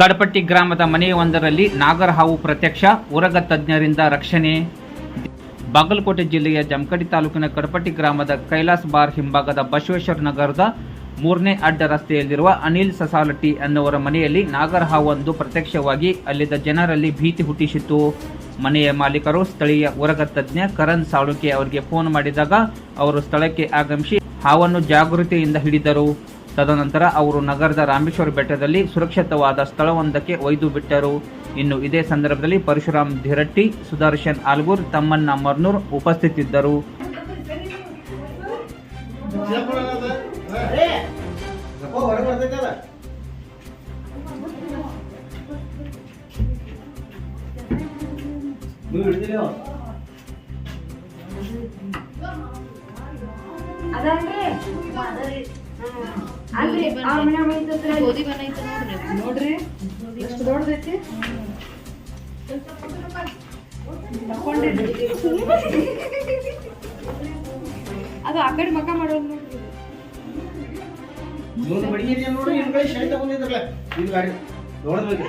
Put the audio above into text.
ಕಡಪಟ್ಟಿ ಗ್ರಾಮದ ಮನೆಯೊಂದರಲ್ಲಿ ನಾಗರಹಾವು ಪ್ರತ್ಯಕ್ಷ, ಉರಗ ತಜ್ಞರಿಂದ ರಕ್ಷಣೆ. ಬಾಗಲಕೋಟೆ ಜಿಲ್ಲೆಯ ಜಮಕಡಿ ತಾಲೂಕಿನ ಕಡಪಟ್ಟಿ ಗ್ರಾಮದ ಕೈಲಾಸ್ ಬಾರ್ ಹಿಂಭಾಗದ ಬಸವೇಶ್ವರ ನಗರದ ಮೂರನೇ ಅಡ್ಡ ರಸ್ತೆಯಲ್ಲಿರುವ ಅನಿಲ್ ಸಸಾಲಟ್ಟಿ ಎನ್ನುವರ ಮನೆಯಲ್ಲಿ ನಾಗರಹಾವೊಂದು ಪ್ರತ್ಯಕ್ಷವಾಗಿ ಅಲ್ಲಿದ್ದ ಜನರಲ್ಲಿ ಭೀತಿ ಹುಟ್ಟಿಸಿತ್ತು. ಮನೆಯ ಮಾಲೀಕರು, ಸ್ಥಳೀಯ ಉರಗ ತಜ್ಞ ಕರಣ್ ಸಾಳುಕೆ ಅವರಿಗೆ ಫೋನ್ ಮಾಡಿದಾಗ ಅವರು ಸ್ಥಳಕ್ಕೆ ಆಗಮಿಸಿ ಹಾವನ್ನು ಜಾಗೃತಿಯಿಂದ ಹಿಡಿದರು. ತದನಂತರ ಅವರು ನಗರದ ರಾಮೇಶ್ವರ ಬೆಟ್ಟದಲ್ಲಿ ಸುರಕ್ಷಿತವಾದ ಸ್ಥಳವೊಂದಕ್ಕೆ ಒಯ್ದು ಬಿಟ್ಟರು. ಇನ್ನು ಇದೇ ಸಂದರ್ಭದಲ್ಲಿ ಪರಶುರಾಮ್ ಧಿರಟ್ಟಿ, ಸುದರ್ಶನ್ ಆಲ್ಗೂರ್ ತಮ್ಮಣ್ಣ ಮರ್ನೂರ್ ಉಪಸ್ಥಿತಿದ್ದರು. ಹೊರಗೆ ಅಲ್ರಿ ಆ ಮನೆ ಮೈತತ್ರ ಗೋಧಿ ಬಂದೈತೆ ನೋಡ್ರಿ. ನೋಡ್ರಿ ಎಷ್ಟು ದೊಡ್ಡದೈತಿ ತಕೊಂಡಿಡ್ರಿ ಅದು ಆ ಕಡೆ ಮಕ ಮಾಡೋದು ನೋಡ್ರಿ. ಇವನು ಬಡಿ ಏನ್ ನೋಡಿ ಇವ್ನ ಕಡೆ ಶರ್ಟ್ ತಗೊಂಡಿದ್ರಲ್ಲ. ಇದು ಗಾಡಿ ನೋಡ್ಬೇಕು.